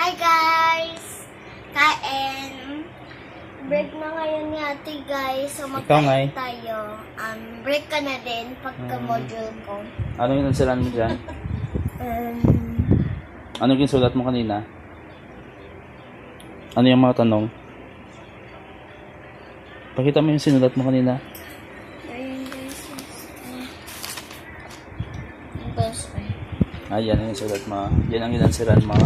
Hi guys! Kain! Break na ngayon ni ate guys. So Ikaw, Ngay. magkain tayo. Um, break ka na din pagka Mm. module ko. Ano yung nagsiran mo dyan? Um, Ano yung sulat mo kanina? Ano yung mga tanong? Pakita mo yung sinulat mo kanina. ayun guys. Um, best friend. Ah, yan yung sulat mo. Yan ang inansiran mo.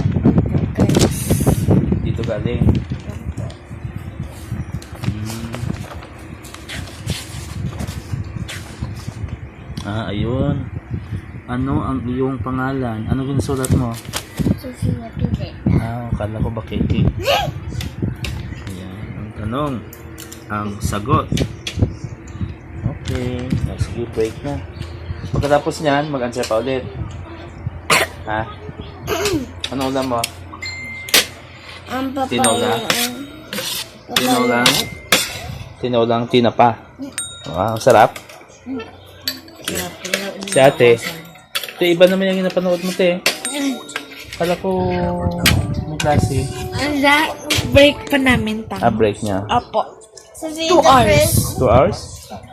Galing. Hmm. Ah, ayun. Ano ang iyong pangalan? Ano yung sulat mo? Sofia Pilet. Ah, akala ko ba Katie? Ayan, ang tanong. Ang sagot. Okay, next you break na. Pagkatapos niyan, mag-answer pa ulit. ha? Ano ulam mo? Ang papaya. Tinola? ang- Tinolang? Tinolang tinapa. Wow, sarap. Si ate. Te, iba naman yung napanood mo, te. Kala ko may klase. Ala, break pa namin pa. Ah, break niya. Opo. Two hours. Two hours?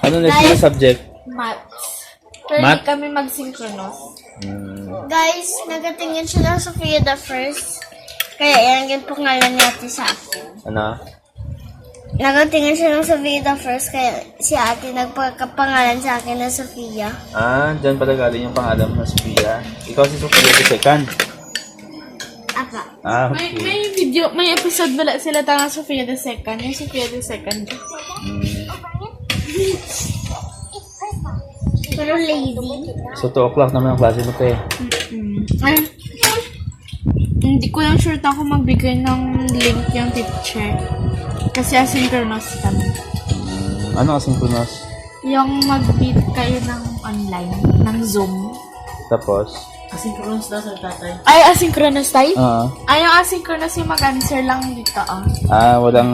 Ano next na subject? Maths. Pero Math? kami mag-synchronous. Hmm. Guys, nagatingin siya ng Sofia the first. Kaya yung pangalan ni ate sa akin. Ano? Nagatingin siya ng Sofia the first. Kaya si ate nagpagkapangalan sa akin na Sofia. Ah, dyan pala galing yung pangalan mo na Sophia. Ikaw si Sophia the second. Apa. Ah, May, okay. may video, may episode wala sila tanga Sophia the Second. Yung Sophia the Second. Hmm. Pero lazy. So, 2 o'clock naman ang klase mo, te. Mm. Ay, hindi ko lang sure ako magbigay ng link yung teacher. Kasi asynchronous kami. Ano ang synchronous? Yung mag-meet kayo ng online, ng Zoom. Tapos? Ay, asynchronous tayo? Ah. Ay, yung asynchronous yung mag-answer lang dito, ah. ah, walang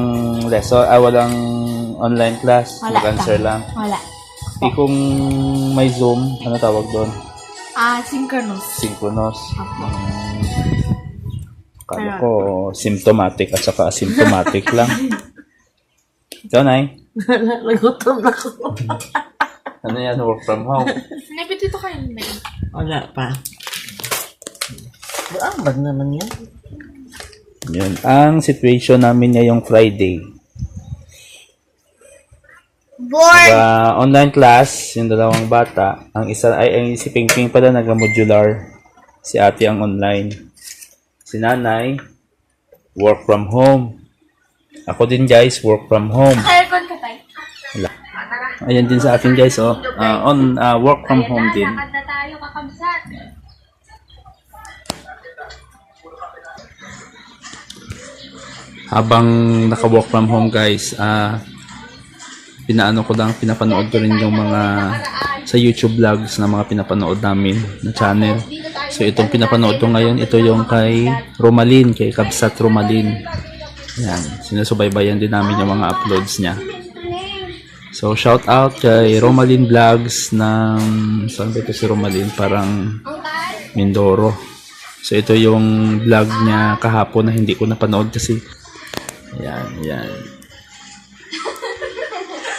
lesson, ah, walang online class. Wala Mag-answer pa. lang. Wala. Di kung may Zoom, ano tawag doon? Ah, synchronous. Synchronous. Opo. Hmm. Kala ko symptomatic at saka asymptomatic lang. Ikaw, Nay? Nagutom na ko. Ano yan? Work from home? Napit ito kayo, May. Wala pa. Ang bad naman yan. Yun. Ang situation namin ngayong Friday. Bored. Sa online class, yung dalawang bata, ang isa ay ang si Pingping pala nag-modular. Si ate ang online. Si nanay, work from home. Ako din guys, work from home. Aircon ka tayo. Wala. Ayan din sa akin guys, oh. Ah, on ah, work from home din. na tayo, kakabsat. Habang naka-work from home guys, ah pinaano ko lang, pinapanood ko rin yung mga sa YouTube vlogs na mga pinapanood namin na channel. So itong pinapanood ko ngayon, ito yung kay Romalin, kay Kabsat Romalin. Yan, sinusubaybayan din namin yung mga uploads niya. So shout out kay Romalin Vlogs ng saan ba ito si Romalin? Parang Mindoro. So ito yung vlog niya kahapon na hindi ko napanood kasi Yan, yan.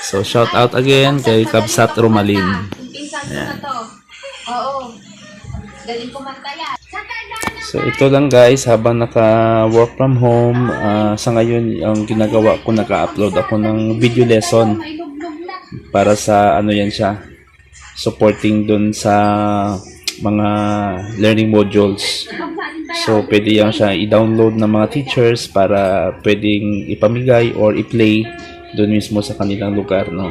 So, shout out again kay Kabsat Romalin. Yan. Oo. Galing kumanta yan. So, ito lang guys, habang naka-work from home, ah, sa ngayon, ang ginagawa ko, naka-upload ako ng video lesson para sa, ano yan siya, supporting dun sa mga learning modules. So, pwede yan siya i-download ng mga teachers para pwedeng ipamigay or i-play doon mismo sa kanilang lugar, no?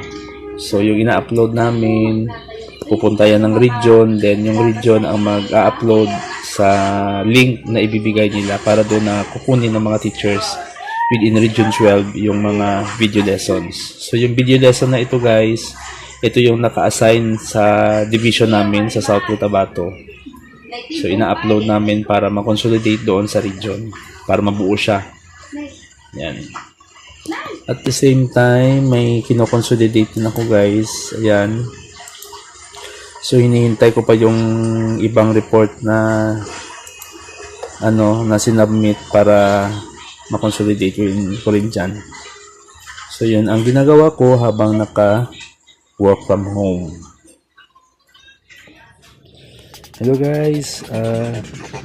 So, yung ina-upload namin, pupunta yan ng region, then yung region ang mag-upload sa link na ibibigay nila para doon na kukunin ng mga teachers within Region 12 yung mga video lessons. So, yung video lesson na ito, guys, ito yung naka-assign sa division namin sa South Cotabato. So, ina-upload namin para ma-consolidate doon sa region. Para mabuo siya. Yan. At the same time, may kinoconsolidate din ako guys. Ayan. So, hinihintay ko pa yung ibang report na ano, na sinubmit para makonsolidate ko rin, ko rin dyan. So yun, ang ginagawa ko habang naka work from home. Hello guys, uh,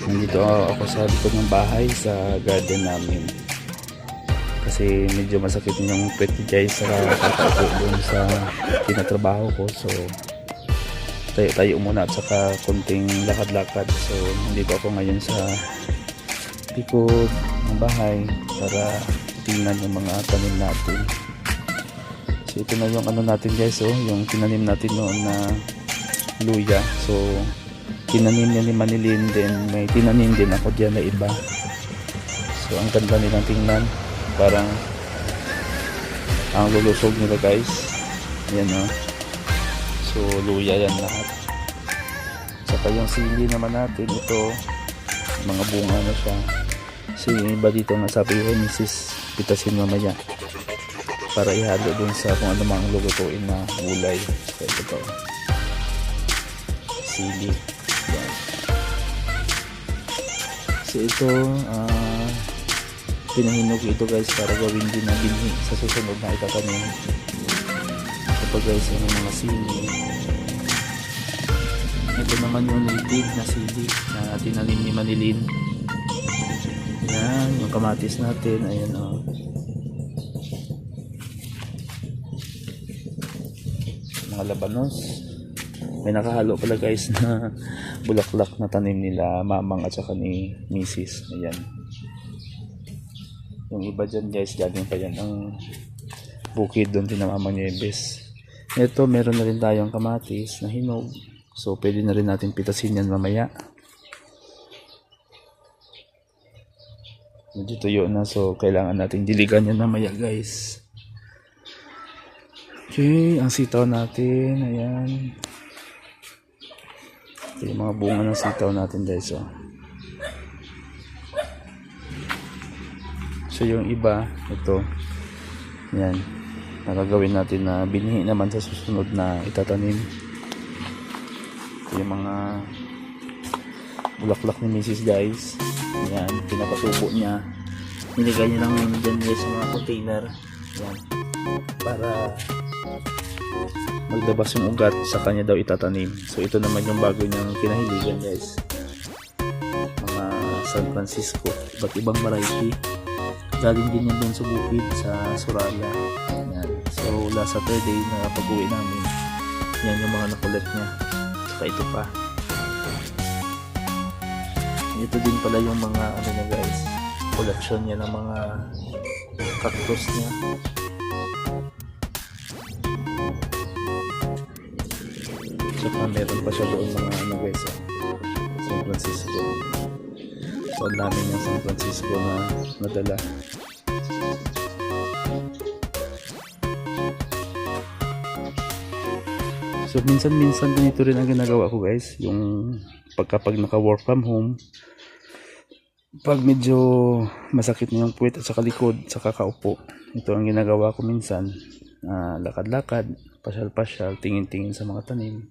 nandito ako sa likod ng bahay sa garden namin. Kasi medyo masakit yung ni guys sa kakaupo sa tinatrabaho ko. So, tayo-tayo muna at saka konting lakad-lakad. So, nandito ako ngayon sa likod ng bahay para tingnan yung mga tanim natin. So, ito na yung ano natin guys, oh, yung tinanim natin noon na luya. So, tinanim niya ni Manilin din. May tinanim din ako dyan na iba. So, ang ganda nilang tingnan. Parang ang lulusog nila guys. Yan o. So, luya yan lahat. Saka yung sili naman natin, ito, mga bunga na siya. So, yung iba dito nga sabi ko, Mrs. Pitasin mamaya para ihalo dun sa kung ano mang lulutuin na gulay. So, ito to. Sili. Yan. So, ito, ah, pinahinog ito guys para gawin din na binhi sa susunod na itatanim. Pa guys, yung mga sili. Ito naman yung native na sili na tinanim ni Manilin. Yan, yung kamatis natin. Ayan o. Oh. Mga labanos. May nakahalo pala guys na bulaklak na tanim nila mamang at saka ni Mrs. Ayan. Yung iba dyan guys, galing pa yan ang bukid doon din na Mama Nieves. Ito, meron na rin tayong kamatis na hinog. So, pwede na rin natin pitasin yan mamaya. Medyo tuyo na, so kailangan natin diligan yan mamaya guys. Okay, ang sitaw natin, ayan. Ito yung mga bunga ng sitaw natin guys, oh. So yung iba, ito, yan, nakagawin natin na binhi naman sa susunod na itatanim. Yung mga bulaklak ni Mrs. guys. Yan, pinapasubo niya. Nilagay niya lang yun dyan sa mga container. Yan, para maglabas yung ugat sa kanya daw itatanim. So ito naman yung bago niyang kinahiligan guys. Mga San Francisco, iba't ibang variety galing din yan dun sa bukid sa yan. So last Saturday na pag-uwi namin yan yung mga nakulit niya. Saka ito pa. Ito din pala yung mga ano niya guys collection niya ng mga cactus niya. Saka meron pa siya doon mga ano guys ah, San Francisco. So, ang dami ng San Francisco na nadala. So, minsan-minsan ganito rin ang ginagawa ko guys. Yung pagkapag naka-work from home, pag medyo masakit na yung puwet at saka likod, saka kaupo, ito ang ginagawa ko minsan. Ah, lakad-lakad, pasyal-pasyal, tingin-tingin sa mga tanim.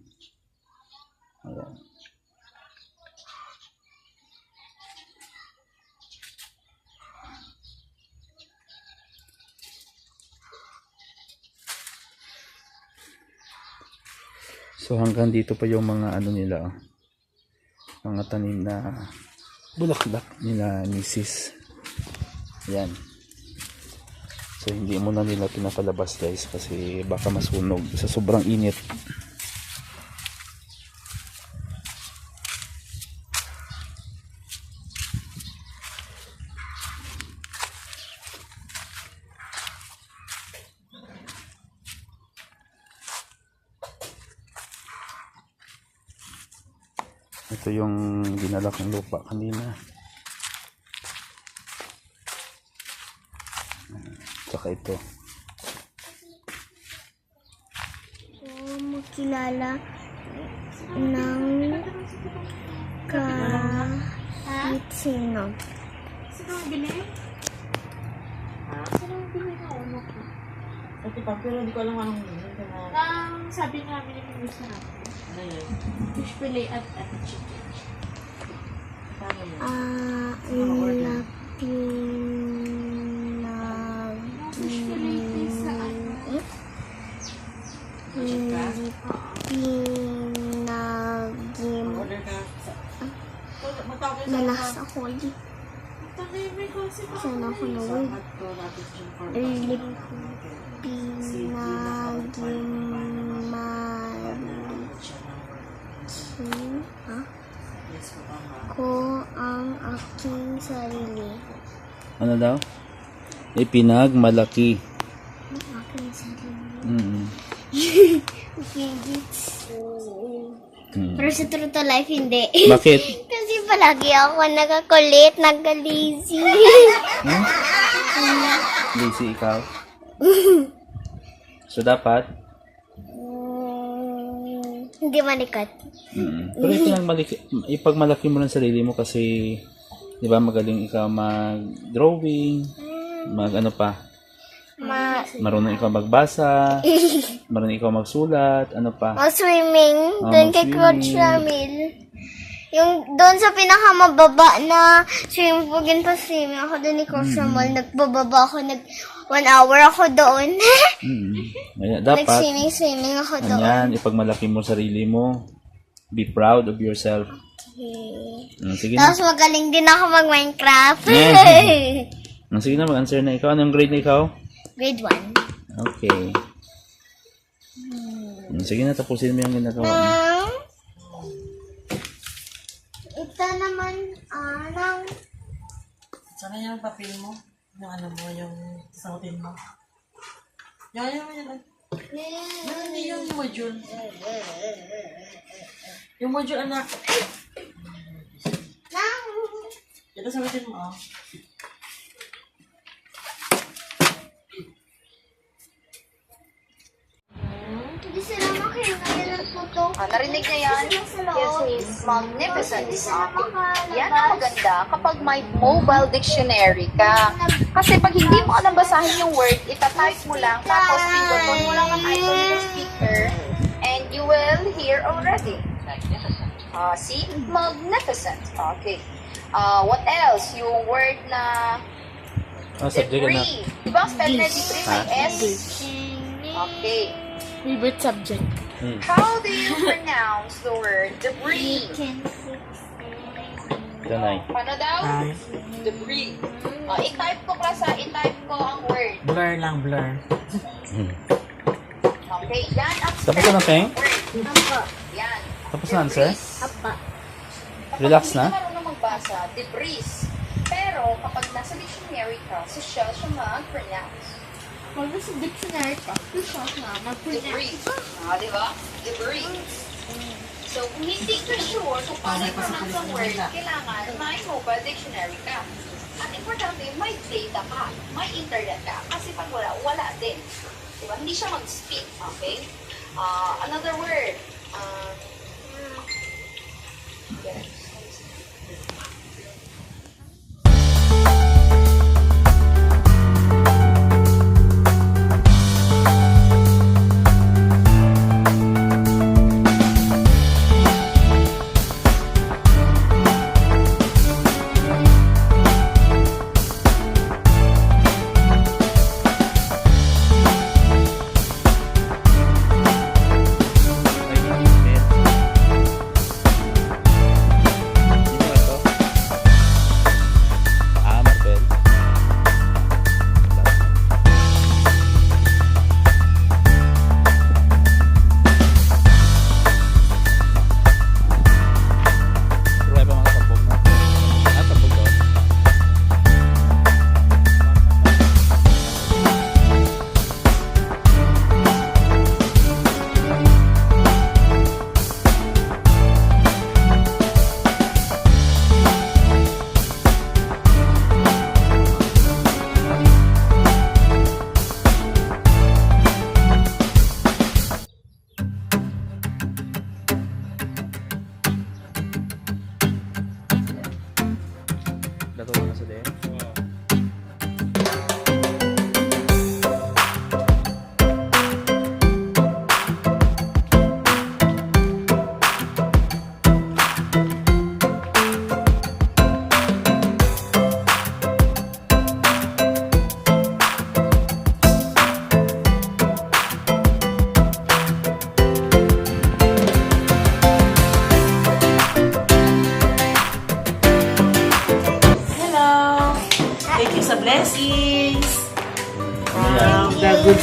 Ayan. So hanggang dito pa yung mga ano nila, mga tanim na bulaklak nila misis. Yan. So hindi mo na nila pinapalabas guys kasi baka masunog sa sobrang init. Ito yung dinala kong lupa kanina. Tsaka ito. So, makilala ng kahit sino. Sino ang bili? Sino ang bili na ulo ko? Ito pa, pero hindi ko alam anong Ang sabi namin ni Miss natin, ano yun? fish fillet at at chicken. Ah, na pinagim Order ka. Matawag ka sa nalas ako Papa. sana ako na word lip pinagimalikin ha? Yes, ko ang aking sarili Ano daw? Ipinagmalaki. ang aking sarili Mm. okay gets Mm. pero sa true to life hindi Bakit? kasi palagi ako nagakulit nagka-lazy Hmm? Lazy ikaw? So, dapat? Mm, hindi malikot Mm. Pero ipinagmalaki, ipagmalaki mo ng sarili mo kasi, di ba, magaling ikaw mag-drawing, mag ano pa, ma marunong ikaw magbasa, marunong ikaw magsulat, ano pa. Oh, swimming. Ah, doon kay. Coach Ramil. Yung doon sa pinakamababa na swimming pool, yun pa swimming ako doon ni Coach Mm-hmm. Ramil. Nagbababa ako, nag one hour ako doon. Mm. Kaya dapat, Nag-swimming, swimming ako doon. Anyan, ipagmalaki mo sarili mo. Be proud of yourself. Okay. Mm, sige na. Tapos magaling din ako mag-Minecraft. Mm, sige na, mag-answer na ikaw. Anong grade na ikaw? Grade 1. Okay. Mm, sige na, tapusin mo yung ginagawa mo. Nang, ito naman, ah, nang, Sana yung papel mo. Yung ano mo, yung sautin mo. Yan, yan, yan. Yan, hindi yung module. Yung module, anak. nang, Ito sautin mo, oh. Hindi sila makinig ng photo. Ah, narinig niya yan? Yes, Miss. Magnificent. Okay. Yan ang maganda kapag may mobile dictionary ka. Kasi pag hindi mo alam basahin yung word, itatype mo lang, tapos pindutin mo lang ang icon ng speaker, and you will hear already. Ah, see? Magnificent. Okay. Ah, what else? Yung word na Ah, subject na. debris. Di ba ang spell na debris may S? Okay. Favorite subject. Mm. How do you pronounce the word debris? Danay. Paano daw? Ay, Debris. Uh, i-type ko klasa, i-type ko ang word. blur lang, blur. Mm. Okay, yan ang Tapos na, Peng? Apa, Yan. Tapos na, answer? apa. Kapag Relax hindi na? ka marunong magbasa, debris. Pero kapag nasa dictionary ka, social siya mag-pronounce. Pag nasa dictionary ka, siya na mag-pronounce. Debris. Ah, di ba? Debris. So, kung hindi ka sure kung paano i-pronounce ang word, kailangan may mobile dictionary ka. At importante, may data ka, may internet ka. Kasi pag wala, wala din. Diba? Hindi siya mag-speak, okay? Ah, another word. Um, yes.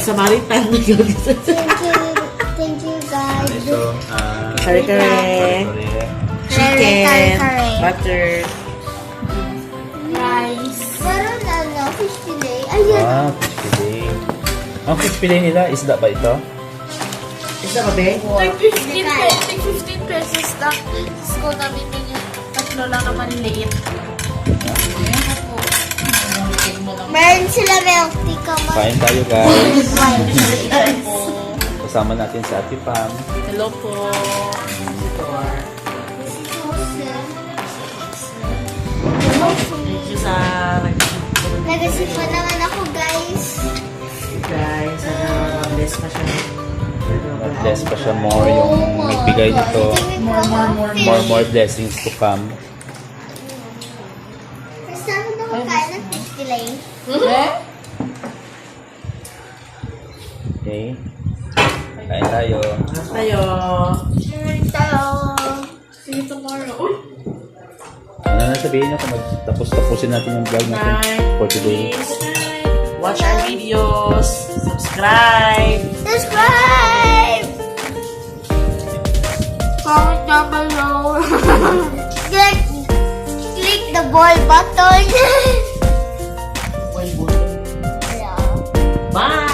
Samaritan. Thank you. Thank you, God. Ito, ah, Kare-kare. kare-kare. Chicken. Kare-kare. Butter. Rice. Meron ano, fish fillet. Ayun. Ah, fish fillet. Ang fish fillet nila, isda ba ito? Isa ba, be? Like 15, pe- like 15 pesos lang. Namin yun yung tatlo lang naman liit. Meron sila milk tea ka mo. Kain tayo guys. Kasama natin sa Ate Pam. Hello po. Thank you sa nag- Nagasipa naman ako, guys. guys. Sana bless pa siya. Bless pa siya more yung nagbigay nito. More, more, more. More, more blessings to come. Fillet. Okay? Kain tayo. Tayo. Cheers tayo. See you tomorrow. Uy! Ano na sabihin niyo kung magtapos-tapusin natin yung vlog natin for today? Watch our videos. Subscribe. Subscribe! Comment down below. click, click the ball button. Bye.